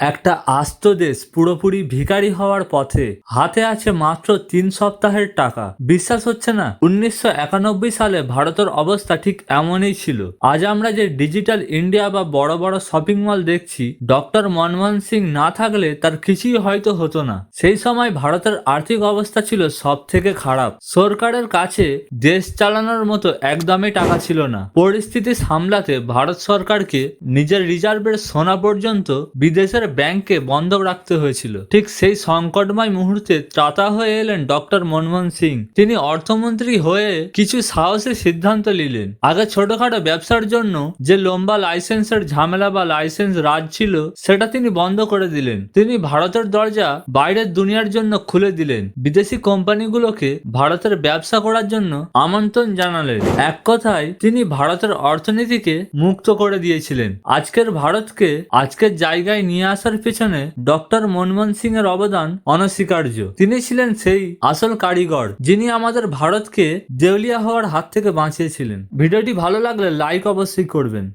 একটা আস্ত দেশ পুরোপুরি ভিখারি হওয়ার পথে হাতে আছে মাত্র তিন সপ্তাহের টাকা। বিশ্বাস হচ্ছে না, উনিশশো একানব্বই সালে ভারতের অবস্থা ঠিক এমনই ছিল। আজ আমরা যে ডিজিটাল ইন্ডিয়া বা বড় বড় শপিং মল দেখছি, ডক্টর মনমোহন সিং না থাকলে তার কিছুই হয়তো হতো না। সেই সময় ভারতের আর্থিক অবস্থা ছিল সব থেকে খারাপ। সরকারের কাছে দেশ চালানোর মতো একদমই টাকা ছিল না। পরিস্থিতি সামলাতে ভারত সরকারকে নিজের রিজার্ভের সোনা পর্যন্ত বিদেশের ব্যাংকে বন্ধক রাখতে হয়েছিল। ঠিক সেই সংকটময় মুহূর্তে ত্রাতা হয়ে এলেন ডক্টর মনমোহন সিং। তিনি অর্থমন্ত্রী হয়ে কিছু সাহসী সিদ্ধান্ত নিলেন। আগে ছোটখাটো ব্যবসার জন্য যে লম্বা লাইসেন্সের ঝামেলা বা লাইসেন্স রাজ ছিল, সেটা তিনি বন্ধ করে দিলেন। তিনি ভারতের দরজা বাইরের দুনিয়ার জন্য খুলে দিলেন। বিদেশি কোম্পানিগুলোকে ভারতের ব্যবসা করার জন্য আমন্ত্রণ জানালেন। এক কথায়, তিনি ভারতের অর্থনীতিকে মুক্ত করে দিয়েছিলেন। আজকের ভারতকে আজকের জায়গায় নিয়ে আসার পেছনে ডক্টর মনমোহন সিং এর অবদান অনস্বীকার্য। তিনি ছিলেন সেই আসল কারিগর যিনি আমাদের ভারতকে দেউলিয়া হওয়ার হাত থেকে বাঁচিয়েছিলেন। ভিডিওটি ভালো লাগলে লাইক অবশ্যই করবেন।